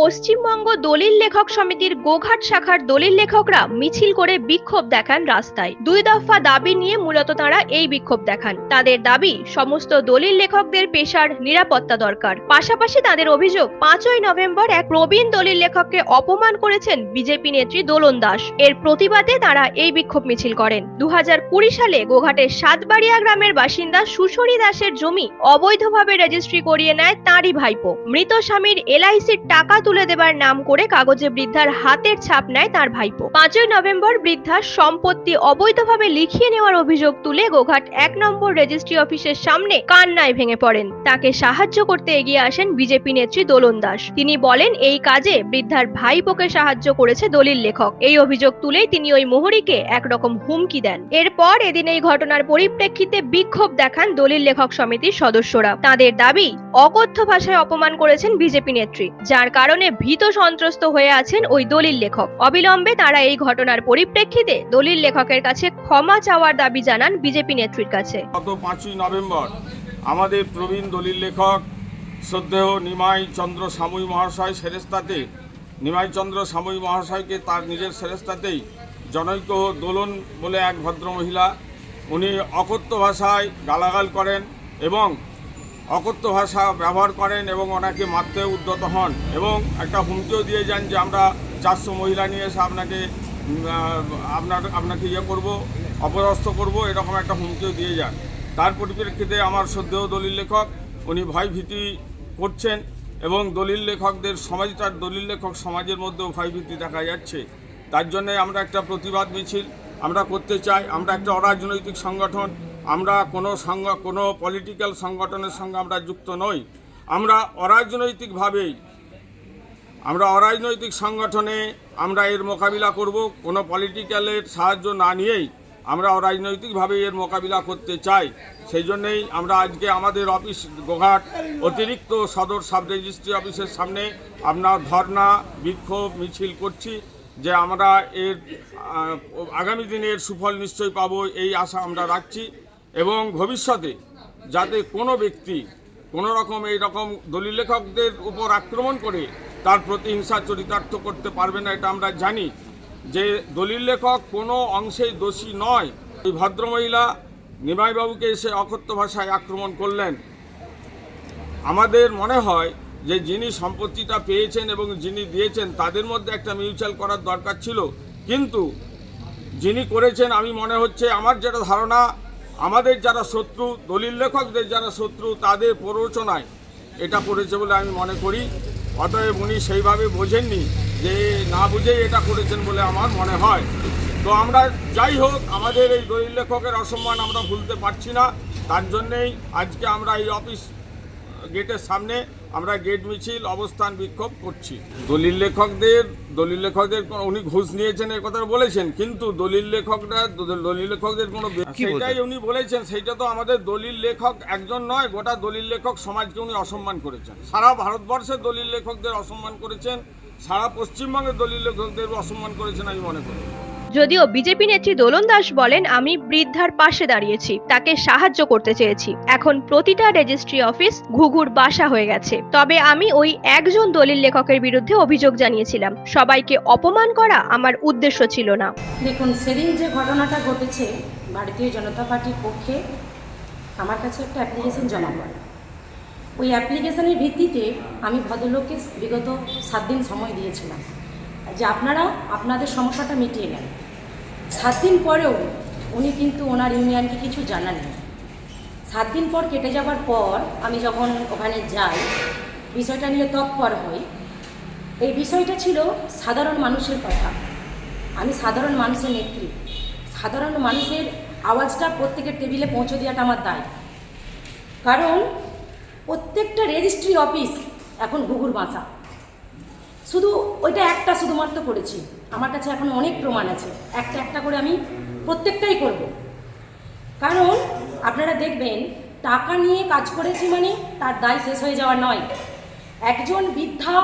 পশ্চিমবঙ্গ দলিল লেখক সমিতির গোঘাট শাখার দলিল লেখকরা মিছিল করে বিক্ষোভ দেখান রাস্তায়। দুই দফা দাবি নিয়ে মূলত তারা এই বিক্ষোভ দেখান। তাদের দাবি, সমস্ত দলিল লেখকদের পেশার নিরাপত্তা দরকার। পাশাপাশি তাদের অভিযোগ, পাঁচই নভেম্বর এক প্রবীণ দলিল লেখককে অপমান করেছেন বিজেপি নেত্রী দোলন দাস। এর প্রতিবাদে তারা এই বিক্ষোভ মিছিল করেন। দু হাজার কুড়ি সালে গোঘাটের সাতবাড়িয়া গ্রামের বাসিন্দা সুশরী দাসের জমি অবৈধভাবে রেজিস্ট্রি করিয়ে নেয় তাঁরই ভাইপো। মৃত স্বামীর এলআইসির টাকা তুলে দেবার নাম করে কাগজে বৃদ্ধার হাতের ছাপ নেয় তার ভাইপো। পাঁচই নভেম্বর বৃদ্ধার সম্পত্তি অবৈধভাবে লিখিয়ে নেওয়ার অভিযোগ তুলে গোঘাট এক নম্বর রেজিস্ট্রি অফিসের সামনে কান্নায় ভেঙে পড়েন। তাকে সাহায্য করতে এগিয়ে আসেন বিজেপি নেত্রী দোলন দাস। তিনি বলেন, এই কাজে বৃদ্ধার ভাইপোকে সাহায্য করেছে দলিল লেখক। এই অভিযোগ তুলেই তিনি ওই মোহরীকে একরকম হুমকি দেন। এরপর এদিন এই ঘটনার পরিপ্রেক্ষিতে বিক্ষোভ দেখান দলিল লেখক সমিতির সদস্যরা। তাদের দাবি, অকথ্য ভাষায় অপমান করেছেন বিজেপি নেত্রী। যার কারণে ভীত সন্ত্রস্ত হয়ে আছেন ওই দলিল লেখক। অবিলম্বে তারা এই ঘটনার পরিপ্রেক্ষিতে দলিল লেখকের কাছে ক্ষমা চাওয়ার দাবি জানান বিজেপি নেত্রীর কাছে। গত পাঁচই নভেম্বর আমাদের প্রবীণ দলিল লেখক শ্রদ্ধেয় নিমাই চন্দ্র সাময়ী মহাশয় সেরেস্তাতে, নিমাই চন্দ্র সাময়ী মহাশয়কে তার নিজের সেরেস্তাতেই জনৈক দোলন বলে এক ভদ্র মহিলা উনি অকথ্য ভাষায় গালাগাল করেন এবং অকথ্য ভাষা ব্যবহার করেন এবং ওনাকে মারতে উদ্যত হন এবং একটা হুমকিও দিয়ে যান যে আমরা চারশো মহিলা নিয়ে এসে আপনাকে আপনার, আপনাকে ইয়ে করব, অপদস্থ করব, এরকম একটা হুমকিও দিয়ে যান। তার পরিপ্রেক্ষিতে আমার শ্রদ্ধেয় দলিল লেখক, উনি ভয় ভীতি করছেন এবং দলিল লেখকদের সমাজ, তার দলিল লেখক সমাজের মধ্যেও ভয়ভীতি দেখা যাচ্ছে। তার জন্য আমরা একটা প্রতিবাদ মিছিল, আমরা করতে চাই, আমরা একটা অরাজনৈতিক সংগঠন আমরা কোনো সংগ কোনো পলিটিক্যাল সংগঠনের সঙ্গে আমরা যুক্ত নই। আমরা অরাজনৈতিকভাবেই আমরা অরাজনৈতিক সংগঠনে আমরা এর মোকাবিলা করব, কোনো পলিটিক্যালের সাহায্য না নিয়েই আমরা অরাজনৈতিকভাবে এর মোকাবিলা করতে চাই। সেই জন্যেই আমরা আজকে আমাদের অফিস গোঘাট অতিরিক্ত সদর সাব রেজিস্ট্রি অফিসের সামনে আপনার ধর্না বিক্ষোভ, মিছিল করছি যে আমরা এর আগামী দিনে এর সুফল নিশ্চয়ই পাবো, এই আশা আমরা রাখছি। এবং ভবিষ্যতে যাতে কোনো ব্যক্তি কোনো রকম এই রকম দলিল লেখকদের উপর আক্রমণ করে তার প্রতিহিংসা চরিতার্থ করতে পারবে না, এটা আমরা জানি। যে দলিল লেখক কোনো অংশেই দোষী নয়। ওই ভদ্রমহিলা নিমাইবাবুকে এসে অকথ্য ভাষায় আক্রমণ করলেন। আমাদের মনে হয় যে যিনি সম্পত্তিটা পেয়েছেন এবং যিনি দিয়েছেন, তাদের মধ্যে একটা মিউচুয়াল করার দরকার ছিল। কিন্তু যিনি করেছেন, আমি মনে হচ্ছে আমার যেটা ধারণা আমাদের যারা শত্রু, দলিল লেখকদের যারা শত্রু, তাদের প্ররোচনায় এটা করেছে বলে আমি মনে করি। অতএব উনি সেইভাবে বোঝেননি যে না বুঝেই এটা করেছেন বলে আমার মনে হয়। তো আমরা যাই হোক, আমাদের এই দলিল লেখকের অসম্মান আমরা ভুলতে পারছি না। তার জন্যেই আজকে আমরা এই অফিস গেটের সামনে আমরা গেট মিছিল অবস্থান বিক্ষোভ করছি। দলিল লেখকদের দলিল লেখকদের উনি ঘুষ নিয়েছেন এ কথা বলেছেন কিন্তু দলিল লেখকরা দলিল লেখকদের কোনো? সেটাই উনি বলেছেন সেইটা তো আমাদের দলিল লেখক একজন নয় গোটা দলিল লেখক সমাজকে উনি অসম্মান করেছেন। সারা ভারতবর্ষের দলিল লেখকদের অসম্মান করেছেন সারা পশ্চিমবঙ্গের দলিল লেখকদের অসম্মান করেছেন আমি মনে করি। যদিও বিজেপি নেত্রী দোলন দাস বলেন, আমি বৃদ্ধার পাশে দাঁড়িয়েছি, তাকে সাহায্য করতে চেয়েছি। এখন প্রতিটা রেজিস্ট্রি অফিস ঘুঘুর বাসা হয়ে গেছে। তবে আমি ওই একজন দলিল লেখকের বিরুদ্ধে অভিযোগ জানিয়েছিলাম। সবাইকে অপমান করা আমার উদ্দেশ্য ছিল না। দেখুন, সেদিন যে ঘটনাটা ঘটেছে, ভারতীয় জনতা পার্টির পক্ষে আমার কাছে একটা অ্যাপ্লিকেশন জমা পড়ে। ওই অ্যাপ্লিকেশনের ভিত্তিতে আমি ভদ্রলোককে বিগত সাত দিন সময় দিয়েছিলাম। যে আপনারা আপনাদের সমস্যাটা মিটিয়ে নেন। সাত দিন পরেও উনি কিন্তু ওনার ইউনিয়নকে কিছু জানাননি সাত দিন পর কেটে যাওয়ার পর আমি যখন ওখানে যাই, বিষয়টা নিয়ে তৎপর হই। এই বিষয়টা ছিল সাধারণ মানুষের কথা। আমি সাধারণ মানুষের নেত্রী। সাধারণ মানুষের আওয়াজটা প্রত্যেকের টেবিলে পৌঁছে দেওয়াটা আমার দায়। কারণ প্রত্যেকটা রেজিস্ট্রি অফিস এখন ঘুঘুর বাসা শুধু ওইটা একটা শুধুমাত্র করেছি। আমার কাছে এখন অনেক প্রমাণ আছে। একটা একটা করে আমি প্রত্যেকটাই করব। কারণ আপনারা দেখবেন, টাকা নিয়ে কাজ করেছি মানে তার দায় শেষ হয়ে যাওয়া নয়। একজন বৃদ্ধা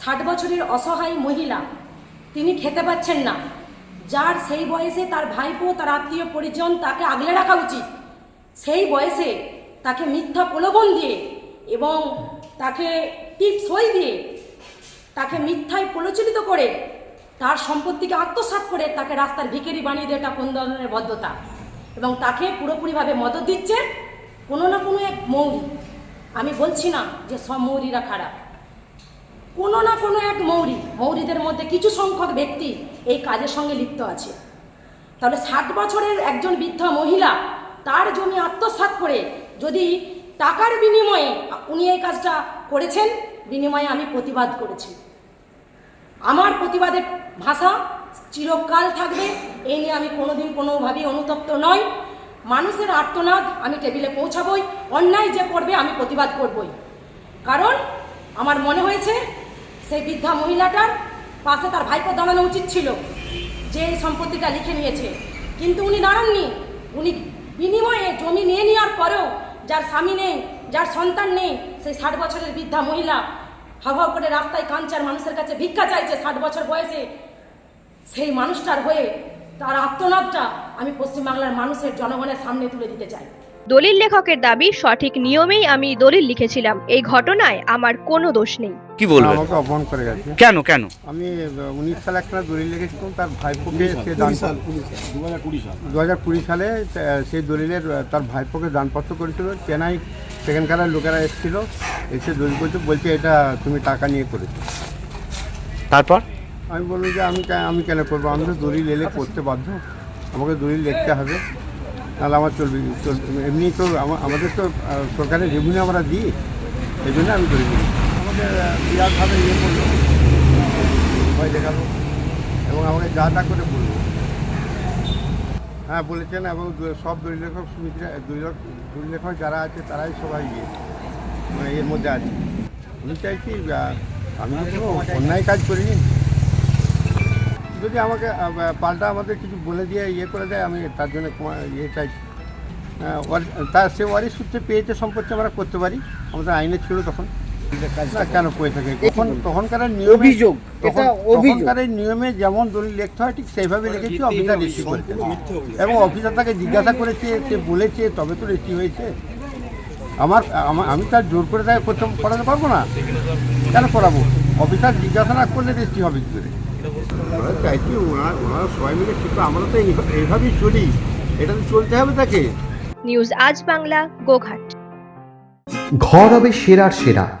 ষাট বছরের অসহায় মহিলা, তিনি খেতে পাচ্ছেন না। যার সেই বয়সে তার ভাইপো, তার আত্মীয় পরিজন তাকে আগলে রাখা উচিত। সেই বয়সে তাকে মিথ্যা প্রলোভন দিয়ে এবং তাকে টিপস হই দিয়ে তাকে মিথ্যায় প্রলোচিত করে তার সম্পত্তিকে আত্মসাৎ করে তাকে রাস্তার ভিখারি বানিয়ে দেওয়াটা কোন ধরনের বদ্ধতা? এবং তাকে পুরোপুরিভাবে মদত দিচ্ছে কোনো না কোনো এক মৌরি। আমি বলছি না যে সব মৌরিরা খারাপ। কোনো না কোনো এক মৌরি, মৌরিদের মধ্যে কিছু সংখ্যক ব্যক্তি এই কাজের সঙ্গে লিপ্ত আছে। তাহলে ষাট বছরের একজন বৃদ্ধা মহিলা তার জমি আত্মসাৎ করে যদি টাকার বিনিময়ে উনি এই কাজটা করেছেন বিনিময়ে আমি প্রতিবাদ করেছি। আমার প্রতিবাদের ভাষা চিরকাল থাকবে এই নিয়ে আমি কোনোদিন কোনোভাবেই অনুতপ্ত নই। মানুষের আর্তনাদ আমি টেবিলে পৌঁছাবই, অন্যায় যে করবে আমি প্রতিবাদ করবই। কারণ আমার মনে হয়েছে, সেই বৃদ্ধা মহিলাটার পাশে তার ভাইপো দাঁড়ানো উচিত ছিল, যে এই সম্পত্তিটা লিখে নিয়েছে। কিন্তু উনি দাঁড়াননি। উনি বিনিময়ে জমি নিয়ে নেওয়ার পরেও যার স্বামী নেই, যার সন্তান নেই সেই ষাট বছরের বৃদ্ধা মহিলা হাওয়া করে রাস্তায় কাঞ্চার মানুষের কাছে ভিক্ষা চাইছে ষাট বছর বয়সে সেই মানুষটার হয়ে তার আত্মনাদটা আমি পশ্চিমবাংলার মানুষের জনগণের সামনে তুলে দিতে চাই। দলিল লেখকের দাবি সঠিক নিয়মেই আমি দলিল লিখেছিলাম। এই ঘটনায় আমার কোনো দোষ নেই। কি বলবেন আমাকে অপমান করে গেছে। কেন কেন? আমি উনিশ সালে একটা দলিল লিখেছিলাম তার ভাইপোকে সে দান দু হাজার কুড়ি সালে। সেই দলিলের তার ভাইপোকে দানপত্র করেছিল। চেন্নাই সেখানকার লোকেরা এসেছিল এসে দলিল করতে বলছে এটা তুমি টাকা নিয়ে করেছ। তারপর? আমি বললাম যে আমি আমি কেন করব? আমি তো দলিল এলে করতে বাধ্য। আমাকে দলিল লিখতে হবে তাহলে আমার চলবে চলবে এমনি তো আমাদের তো সরকারের রেভিনিউ আমরা দিই এই জন্য আমি দলিল দিই। আমাদের বিরাটভাবে ইয়ে করল ভয় দেখাল এবং আমাকে যা তা করে বলল। হ্যাঁ বলেছেন এবং সব দলিল লেখক সমিতিরা দলিল লেখক যারা আছে, তারাই সবাই মানে এর মধ্যে আছে। আমি চাইছি আমি অন্যায় কাজ করিনি। যদি আমাকে পাল্টা আমাদের কিছু বলে দিয়ে ইয়ে করে দেয়, আমি তার জন্য ইয়ে চাইছি। তার সে ওয়ারি সূত্রে পেয়েছে সম্পর্কে আমরা করতে পারি। আমাদের আইনে ছিল তখন। কেন করে থাকে? তখন তখনকার নিয়মে অভিযোগ, এটা তখন- নিয়মে যেমন দলিল লিখতে হয় ঠিক সেইভাবে লিখেছি অফিসার রেজিস্ট্রি করেছে। এবং অফিসার তাকে জিজ্ঞাসা করেছে সে বলেছে তবে তো রেজিস্ট্রি হয়েছে। আমার আমি তার জোর করে তাকে করতে করাতে পারব না? কেন করাবো? অফিসার জিজ্ঞাসা না করলে রেজিস্ট্রি হবে কি করে? ওরা চাইছি ওনারা ওনারা সবাই মিলে কিন্তু আমরা তো এইভা- এইভাবেই চলি। এটা তো চলতে হবে তাকে। নিউজ আজ বাংলা গোঘাট। ঘর হবে সেরার সেরা।